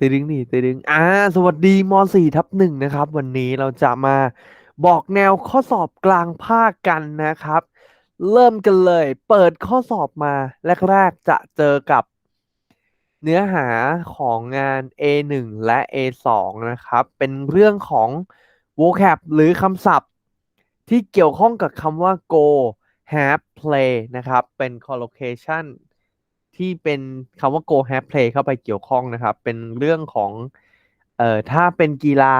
ตึดึงนี่ตึดึงอ่าสวัสดีม .4 ทับหนึ่งนะครับ วันนี้เราจะมาบอกแนวข้อสอบกลางภาคกันนะครับ เริ่มกันเลย เปิดข้อสอบมาแรกๆจะเจอกับเนื้อหาของงาน A1 และ A2 นะครับ เป็นเรื่องของ vocab หรือคำศัพท์ ที่เกี่ยวข้องกับคำว่า go have play นะครับ เป็น collocation ที่เป็นคำว่า go have play เข้าไปเกี่ยวข้องนะครับ เป็นเรื่องของเอ่อถ้าเป็นกีฬา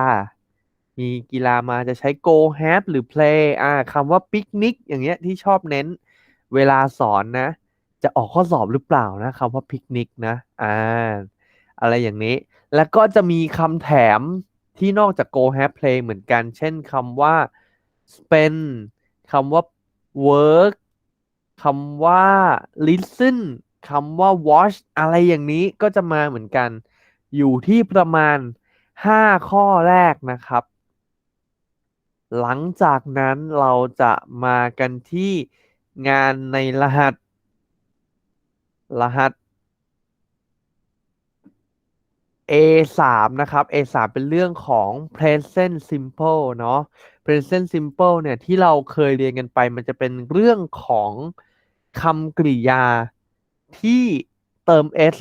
มีกีฬามาจะใช้ go have หรือ play อ่าคำว่า picnic อย่างเงี้ยที่ชอบเน้นเวลาสอนนะ จะออกข้อสอบหรือเปล่านะคำว่า picnic นะอ่าอะไรอย่างนี้ แล้วก็จะมีคำแถมที่นอกจาก go have play เหมือนกัน เช่นคำว่า spend คำว่า work คำว่า listen คำว่า watch อะไรอย่างนี้ก็จะมาเหมือนกัน อยู่ที่ประมาณ 5 ข้อแรกนะครับ หลังจากนั้นเราจะมากันที่งานในรหัส รหัส A3 นะครับ A3 เป็นเรื่องของ present simple เนาะ present simple เนี่ยที่เราเคยเรียนกันไปมันจะเป็นเรื่องของคำกริยา ที่เติม s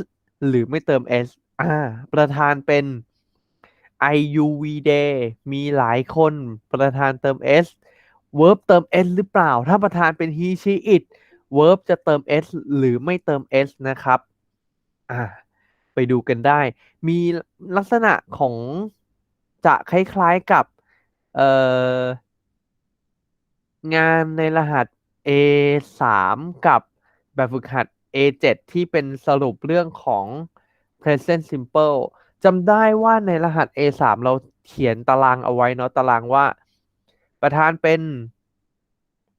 หรือไม่เติม s อ่า ประธานเป็น IUV day มีหลายคนประธานเติม s verb เติม s หรือเปล่า ถ้าประธานเป็น he she it verb จะเติม s หรือไม่เติม s นะครับ อ่า ไปดูกันได้ มีลักษณะของจะคล้ายๆกับ เอ่อ งานในรหัส A3 กับแบบฝึกหัด A7 ที่เป็นสรุปเรื่องของ present simple จำได้ว่าในรหัส A3 เราเขียนตารางเอาไว้เนาะตารางว่า ประธานเป็น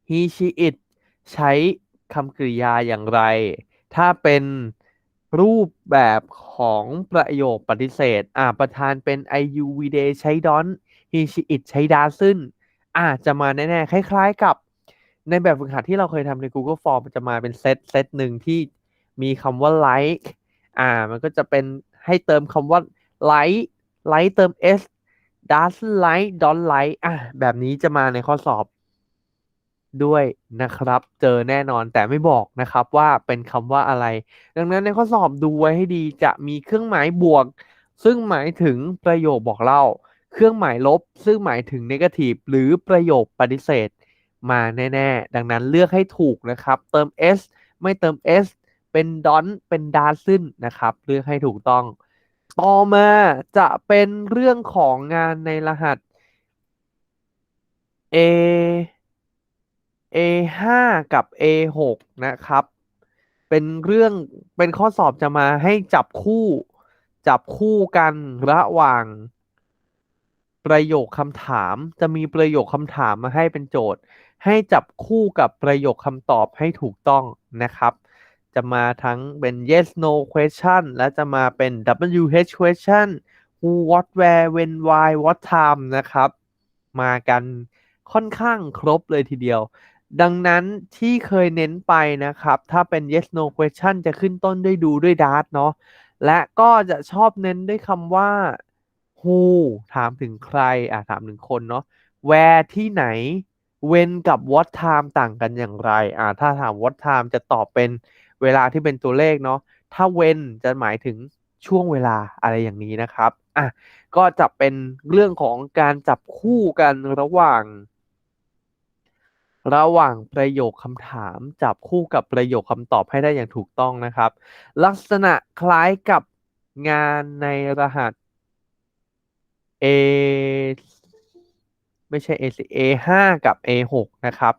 he she it ใช้คำกริยาอย่างไร ถ้าเป็นรูปแบบของประโยคปฏิเสธ อ่า ประธานเป็น I U V D ใช้ don he she it ใช้ doesn't อ่า จะมาแน่ ๆ คล้าย ๆ กับ ในแบบฝึกหัดที่เราเคยทำใน Google Form มันจะมาเป็นเซตเซตหนึ่งที่มีคำว่า like อ่า มันก็จะเป็นให้เติมคำว่า like like เติม s does like don't like อะแบบนี้จะมาในข้อสอบด้วยนะครับ เจอแน่นอนแต่ไม่บอกนะครับว่าเป็นคำว่าอะไร ดังนั้นในข้อสอบดูไว้ให้ดีจะมีเครื่องหมายบวก ซึ่งหมายถึงประโยคบอกเล่า เครื่องหมายลบ ซึ่งหมายถึง negative หรือประโยคปฏิเสธ มาแน่ๆ ดังนั้นเลือกให้ถูกนะครับ เติม s ไม่เติม s เป็น don't เป็น doesn't นะครับ เลือกให้ถูกต้อง ต่อมาจะเป็นเรื่องของงานในรหัส A A5 กับ A6 นะครับ เป็นเรื่องเป็นข้อสอบจะมาให้จับคู่ จับคู่กันระหว่าง ประโยคคำถามจะมีประโยคคำถามมาให้เป็นโจทย์ ให้จับคู่กับประโยคคำตอบให้ถูกต้องนะครับ จะมาทั้งเป็น yes no question และจะมาเป็น WH question who what where when why what time นะครับ มากันค่อนข้างครบเลยทีเดียว ดังนั้นที่เคยเน้นไปนะครับ ถ้าเป็น yes no question จะขึ้นต้นด้วยดูด้วย dart เนาะและก็จะชอบเน้นด้วยคำว่า who ถามถึงใครอะถามถึงคนเนาะ where ที่ไหน when กับ what time ต่างกันอย่างไรอ่าถ้าถาม what time จะตอบเป็นเวลาที่เป็นตัวเลขเนาะถ้า when จะหมายถึงช่วงเวลาอะไรอย่างนี้นะครับอะก็จะเป็นเรื่องของการจับคู่กันระหว่าง ระหว่างประโยคคำถาม จับคู่กับประโยคคำตอบให้ได้อย่างถูกต้องนะครับ ลักษณะคล้ายกับงานในรหัส A ไม่ใช่ A A5 กับ A6 นะครับ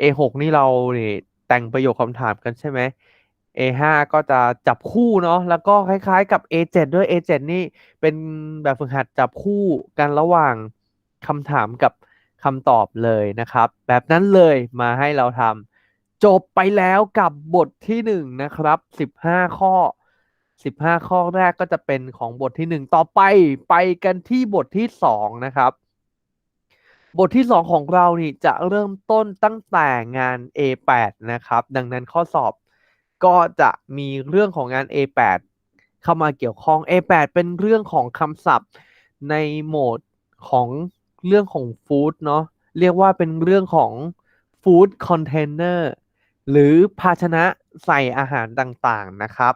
A6 นี่เราเนี่ยแต่งประโยคคำถามกันใช่ไหม A5 ก็จะจับคู่เนาะแล้วก็คล้ายๆกับ A7 ด้วย A7 นี่เป็นแบบฝึกหัดจับคู่กันระหว่างคำถามกับคำตอบเลยนะครับ แบบนั้นเลยมาให้เราทำจบไปแล้วกับบทที่หนึ่งนะครับ15ข้อ15ข้อแรกก็จะเป็นของบทที่หนึ่งต่อไปไปกันที่บทที่สองนะครับ บทที่สองของเรานี่จะเริ่มต้นตั้งแต่งาน A8 นะครับ ดังนั้นข้อสอบก็จะมีเรื่องของงาน A8 เข้ามาเกี่ยวข้อง A8 เป็นเรื่องของคำศัพท์ในโหมดของเรื่องของฟู้ดเนาะเรียกว่าเป็นเรื่องของฟู้ดคอนเทนเนอร์หรือภาชนะใส่อาหารต่างๆนะครับ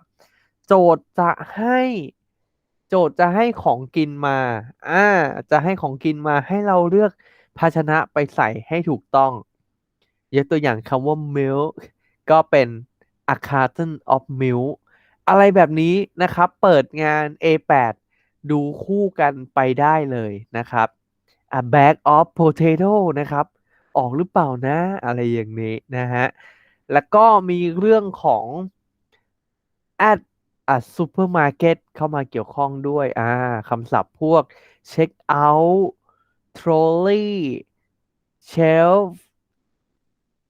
โจทย์จะให้โจทย์จะให้ของกินมา อ่า จะให้ของกินมาให้เราเลือก ภาชนะไปใส่ให้ถูกต้อง ยกตัวอย่างคำว่า milk ก็เป็น a carton of milk อะไรแบบนี้นะครับ เปิดงาน A8 ดูคู่กันไปได้เลยนะครับ a bag of potato นะครับ ออกหรือเปล่านะ อะไรอย่างนี้นะฮะ แล้วก็มีเรื่องของ at a supermarket เข้ามาเกี่ยวข้องด้วย อ่าคำศัพท์พวก check out trolley shelf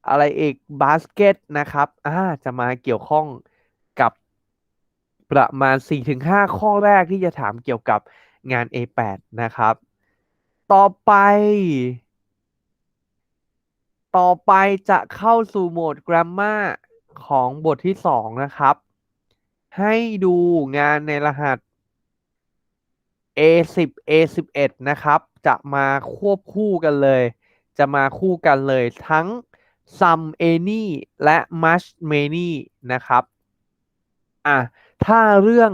อะไรอีก basket นะครับอ่าจะมาเกี่ยวข้องกับประมาณ 4-5 ข้อแรกที่จะถามเกี่ยวกับงาน A8 นะครับ ต่อไป ต่อไปจะเข้าสู่โหมด grammar ของบทที่ 2 นะครับ ให้ดูงานในรหัส A10 A11 นะครับ จะมาควบคู่กันเลย จะมาคู่กันเลยทั้ง some any และ much many นะครับอะถ้าเรื่อง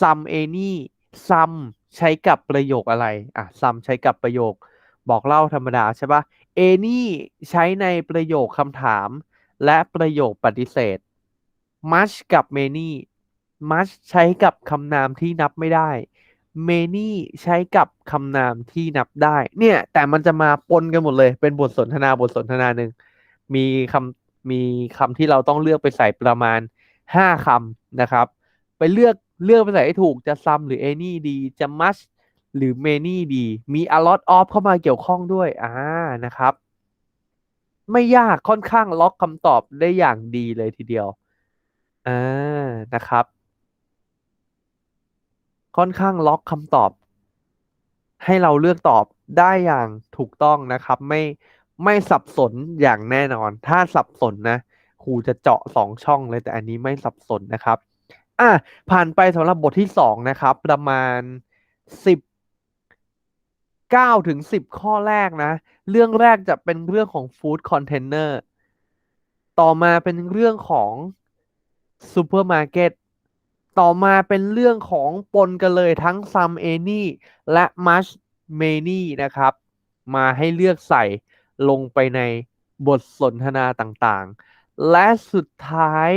some any some ใช้กับประโยคอะไรอะ some ใช้กับประโยค บอกเล่าธรรมดาใช่ปะ any ใช้ในประโยคคำถาม และประโยคปฏิเสธ much กับ many much ใช้กับคำนามที่นับไม่ได้ many ใช้กับคำนามที่นับได้ เนี่ย แต่มันจะมาปนกันหมดเลย เป็นบทสนทนาบทสนทนาหนึ่ง มีคำมีคำที่เราต้องเลือกไปใส่ประมาณห้าคำนะครับ ไปเลือกเลือกไปใส่ให้ถูกจะ some หรือ any ดีจะ much หรือ many ดี มี a lot of เข้ามาเกี่ยวข้องด้วย อ่า นะครับ ไม่ยากค่อนข้างล็อกคำตอบได้อย่างดีเลยทีเดียว อ่า นะครับ ค่อนข้างล็อกคำตอบ ให้เราเลือกตอบได้อย่างถูกต้องนะครับ ไม่ไม่สับสนอย่างแน่นอน ถ้าสับสนนะครูจะเจาะสองช่องเลยแต่อันนี้ไม่สับสนนะครับ อะผ่านไปสำหรับบทที่สองนะครับ ประมาณสิบเก้าถึงสิบข้อแรกนะ เรื่องแรกจะเป็นเรื่องของฟู้ดคอนเทนเนอร์ต่อมาเป็นเรื่องของซูเปอร์มาร์เก็ต ต่อมาเป็นเรื่องของปนกันเลยทั้ง some any และ much many นะครับ มาให้เลือกใส่ลงไปในบทสนทนาต่างๆ และสุดท้าย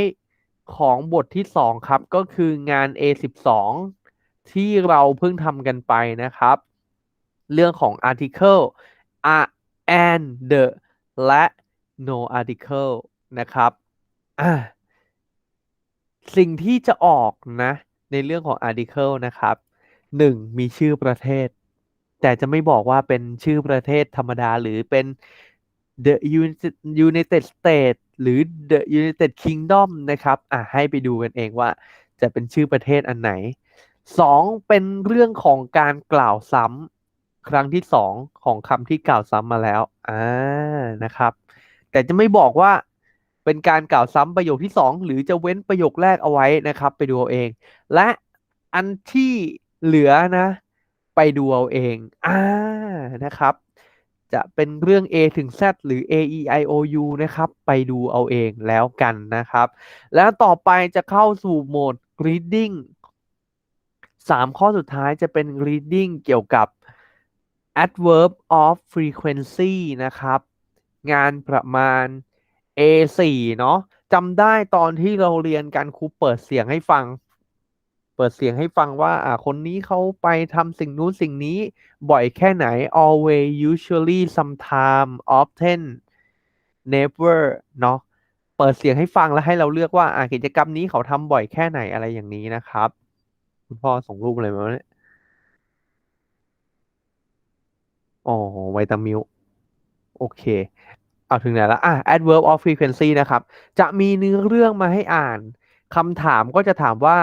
ของบทที่ 2 ครับ ก็คืองาน A12 ที่เราเพิ่งทำกันไปนะครับ เรื่องของ article a and the และ no article นะครับอ่า สิ่งที่จะออกนะ ในเรื่องของ article นะครับหนึ่งมีชื่อประเทศ แต่จะไม่บอกว่าเป็นชื่อประเทศธรรมดาหรือเป็น the United United States หรือ the United Kingdom นะครับอะให้ไปดูกันเองว่าจะเป็นชื่อประเทศอันไหนสองเป็นเรื่องของการกล่าวซ้ำครั้งที่สองของคำที่กล่าวซ้ำมาแล้วอ่านะครับ แต่จะไม่บอกว่า เป็นการกล่าวซ้ำประโยคที่สองหรือจะเว้นประโยคแรกเอาไว้นะครับ ไปดูเอาเอง และอันที่เหลือนะ ไปดูเอาเองอ่านะครับ จะเป็นเรื่อง A ถึง Z หรือ A E I O U นะครับ ไปดูเอาเองแล้วกันนะครับ แล้วต่อไปจะเข้าสู่โหมด reading สามข้อสุดท้ายจะเป็น reading เกี่ยวกับ adverb of frequency นะครับ งานประมาณ A4 เนาะจำได้ตอนที่เราเรียนกันครูเปิดเสียงให้ฟัง เปิดเสียงให้ฟังว่า อ่า คนนี้เขาไปทำสิ่งนู้นสิ่งนี้บ่อยแค่ไหน always usually sometime often never เนาะเปิดเสียงให้ฟังแล้วให้เราเลือกว่า อ่ากิจกรรมนี้เขาทำบ่อยแค่ไหนอะไรอย่างนี้นะครับ คุณพ่อส่งรูปอะไรมาเนี่ยอ๋อไวตามิลโอเค เอาถึงไหนแล้วอะ adverb of frequency นะครับ จะมีเนื้อเรื่องมาให้อ่านคำถามก็จะถามว่า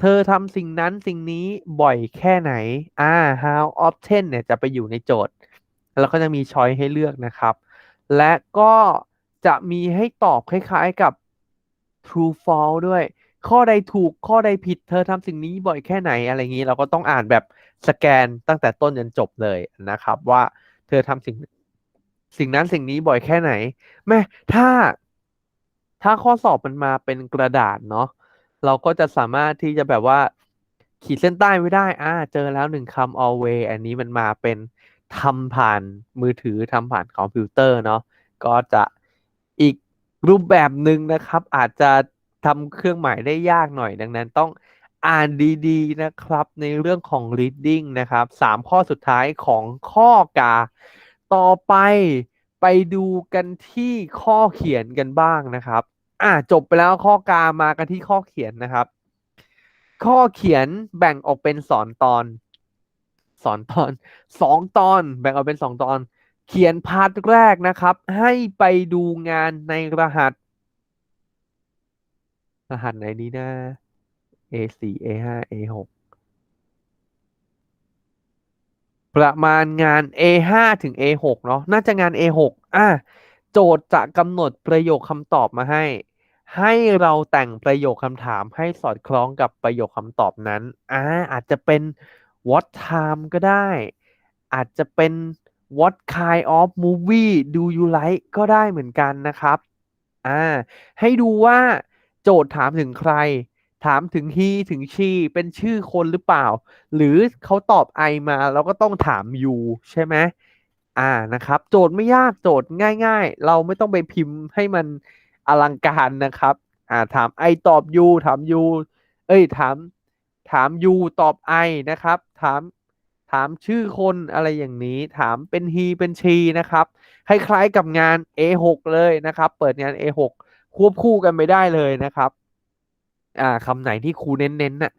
เธอทำสิ่งนั้นสิ่งนี้บ่อยแค่ไหน อ่า how often เนี่ยจะไปอยู่ในโจทย์ แล้วก็จะมีช้อยให้เลือกนะครับ และก็จะมีให้ตอบคล้ายๆกับ true false ด้วย ข้อใดถูกข้อใดผิด เธอทำสิ่งนี้บ่อยแค่ไหนอะไรอย่างนี้ เราก็ต้องอ่านแบบสแกนตั้งแต่ต้นจนจบเลยนะครับ ว่าเธอทำสิ่ง สิ่งนั้นสิ่งนี้บ่อยแค่ไหน แม่ถ้าถ้าข้อสอบมันมาเป็นกระดาษเนาะเราก็จะสามารถที่จะแบบว่า ขีดเส้นใต้ไว้ได้ อ่า เจอแล้วหนึ่งคำ always อันนี้มันมาเป็นทำผ่านมือถือทำผ่านคอมพิวเตอร์เนาะก็จะอีกรูปแบบหนึ่งนะครับ อาจจะทำเครื่องหมายได้ยากหน่อยดังนั้นต้องอ่านดีๆนะครับในเรื่องของ reading นะครับสามข้อสุดท้ายของข้อกา ต่อไปไปดูกันที่ข้อเขียนกันบ้างนะครับ อ่าจบไปแล้วข้อกามากันที่ข้อเขียนนะครับ ข้อเขียนแบ่งออกเป็นสอนตอน สอนตอนสองตอน แบ่งออกเป็นสองตอน เขียนพาร์ทแรกนะครับ ให้ไปดูงานในรหัส รหัสไหนดีนะ A4 A5 A6 ประมาณงาน A5 ถึง A6 เนาะ น่าจะงาน A6 อะโจทย์จะกำหนดประโยคคำตอบมาให้ ให้เราแต่งประโยคคำถามให้สอดคล้องกับประโยคคำตอบนั้น อ่า อาจจะเป็น what time ก็ได้ อาจจะเป็น what kind of movie do you like ก็ได้เหมือนกันนะครับ อ่า ให้ดูว่าโจทย์ถามถึงใคร ถามถึง he ถึง she เป็นชื่อคนหรือเปล่า หรือเขาตอบ I มาเราก็ต้องถาม you ใช่ไหมอ่านะครับ โจทย์ไม่ยากโจทย์ง่าย ๆ เราไม่ต้องไปพิมพ์ให้มันอลังการนะครับ อ่าถาม I ตอบ you ถาม you เอ้ยถามถาม you ตอบ I นะครับ ถามถามชื่อคนอะไรอย่างนี้ ถามเป็น he เป็น she นะครับ คล้ายๆกับงาน A6 เลยนะครับ เปิดงาน A6 ควบคู่กันไปได้เลยนะครับ อ่าคำไหนที่ครูเน้นๆน่ะ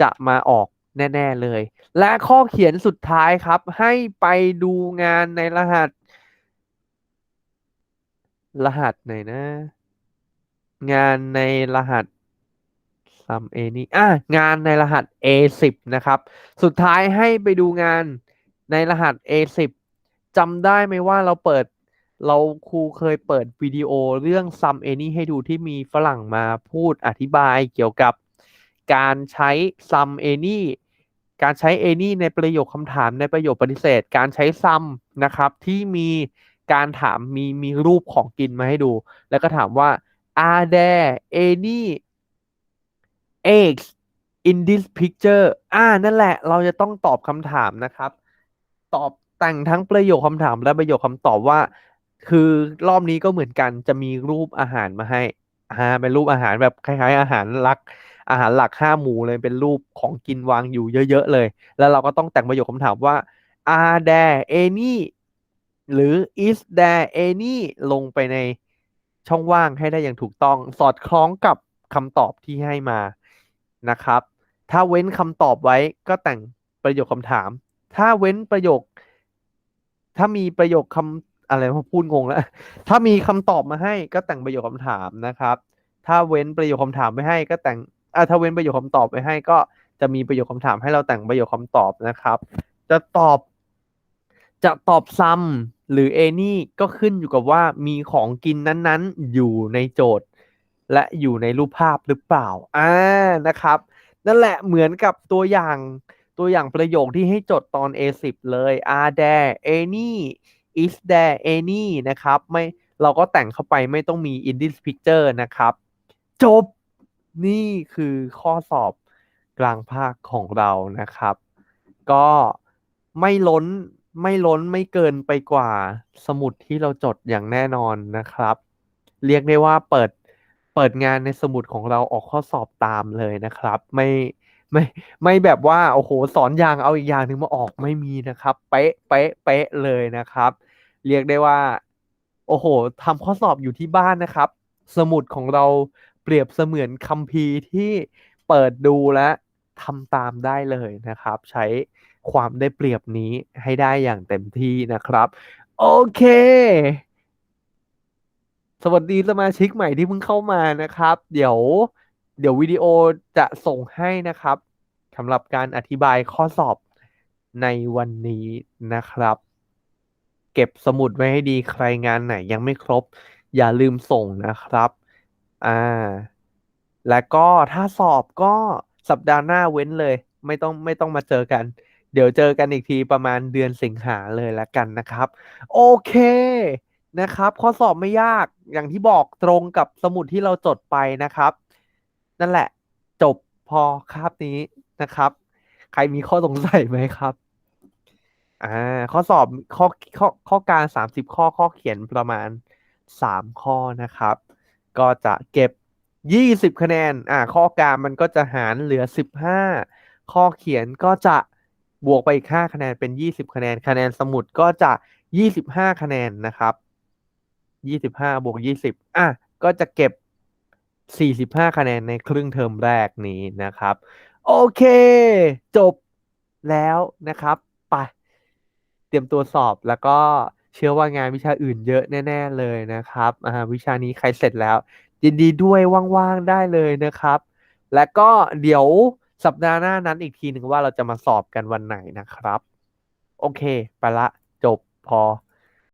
จะมาออกแน่ ๆ เลย และข้อเขียนสุดท้ายครับ ให้ไปดูงานในรหัส รหัสไหนนะ งานในรหัส sum a นี่อะงานในรหัส A10 นะครับ สุดท้ายให้ไปดูงานในรหัส A10 จำได้ไหมว่าเราเปิด เราครูเคยเปิดวิดีโอเรื่อง sum a นี่ให้ดูที่มีฝรั่งมาพูดอธิบายเกี่ยวกับการใช้ sum a นี่การใช้ a นี่ในประโยคคำถามในประโยคปฏิเสธ การใช้ sum นะครับ ที่มีการถามมีมีรูปของกินมาให้ดู แล้วก็ถามว่า are there any eggs in this picture อ่า นั่นแหละ เราจะต้องตอบคำถามนะครับ ตอบแต่งทั้งประโยคคำถามและประโยคคำตอบว่า คือรอบนี้ก็เหมือนกันจะมีรูปอาหารมาให้อ่าเป็นรูปอาหารแบบคล้ายๆ อาหารหลัก อาหารหลักห้าหมู่เลยเป็นรูปของกินวางอยู่เยอะๆเลย แล้วเราก็ต้องแต่งประโยคคำถามว่า are there any หรือ is there any ลงไปในช่องว่างให้ได้อย่างถูกต้อง สอดคล้องกับคำตอบที่ให้มานะครับ ถ้าเว้นคำตอบไว้ก็แต่งประโยคคำถาม ถ้าเว้นประโยค ถ้ามีประโยคคำ อะไรพูดงงแล้ว ถ้ามีคำตอบมาให้ก็แต่งประโยคคำถามนะครับ ถ้าเว้นประโยคคำถามไม่ให้ก็แต่งอ่าถ้าเว้นประโยคคำตอบไว้ให้ ก็จะมีประโยคคำถามให้เราแต่งประโยคคำตอบนะครับ จะตอบ จะตอบซ้ำหรือเอนี่ก็ขึ้นอยู่กับว่ามีของกินนั้นๆ อยู่ในโจทย์ และอยู่ในรูปภาพหรือเปล่าอ่านะครับ นั่นแหละเหมือนกับตัวอย่างตัวอย่างประโยคที่ให้จดตอน A10 เลย are there any is there any นะครับไม่เราก็แต่งเข้าไปไม่ต้องมี in this picture นะครับ จบนี่คือข้อสอบกลางภาคของเรานะครับ ก็ไม่ล้นไม่ล้นไม่เกินไปกว่าสมุดที่เราจดอย่างแน่นอนนะครับ เรียกได้ว่าเปิดเปิดงานในสมุดของเราออกข้อสอบตามเลยนะครับ ไม่ ไม่ไม่แบบว่าโอ้โหสอนอย่างเอาอีกอย่างหนึ่งมาออกไม่มีนะครับเป๊ะเป๊ะเป๊ะเลยนะครับ เรียกได้ว่า โอ้โหทำข้อสอบอยู่ที่บ้านนะครับ สมุดของเราเปรียบเสมือนคัมภีร์ที่เปิดดูและทำตามได้เลยนะครับ ใช้ความได้เปรียบนี้ให้ได้อย่างเต็มที่นะครับ โอเค สวัสดีสมาชิกใหม่ที่เพิ่งเข้ามานะครับ เดี๋ยว เดี๋ยววิดีโอจะส่งให้นะครับสำหรับการอธิบายข้อสอบในวันนี้นะครับ เก็บสมุดไว้ให้ดีใครงานไหนยังไม่ครบ อย่าลืมส่งนะครับอ่าและก็ถ้าสอบก็สัปดาห์หน้าเว้นเลย ไม่ต้องไม่ต้องมาเจอกัน เดี๋ยวเจอกันอีกทีประมาณเดือนสิงหาเลยละกันนะครับ โอเคนะครับ ข้อสอบไม่ยากอย่างที่บอกตรงกับสมุดที่เราจดไปนะครับ นั่นแหละ จบพอคาบนี้นะครับ ใครมีข้อสงสัยไหมครับอ่าข้อสอบข้อข้อข้อการสามสิบข้อข้อเขียนประมาณสามข้อนะครับ ก็จะเก็บยี่สิบคะแนนอ่าข้อการมันก็จะหารเหลือสิบห้าข้อเขียนก็จะบวกไปอีกห้าคะแนนเป็นยี่สิบคะแนนคะแนนสมุดก็จะยี่สิบห้าคะแนนนะครับยี่สิบห้าบวกยี่สิบอะก็จะเก็บ สี่สิบห้าคะแนนในครึ่งเทอมแรกนี้นะครับ โอเค จบแล้วนะครับไปเตรียมตัวสอบแล้วก็เชื่อว่างานวิชาอื่นเยอะแน่ ๆ เลยนะครับวิชานี้ใครเสร็จแล้ว ยินดีด้วยว่างๆได้เลยนะครับ และก็เดี๋ยวสัปดาห์หน้านั้นอีกทีหนึ่งว่าเราจะมาสอบกันวันไหนนะครับ โอเค ไปละ จบพอ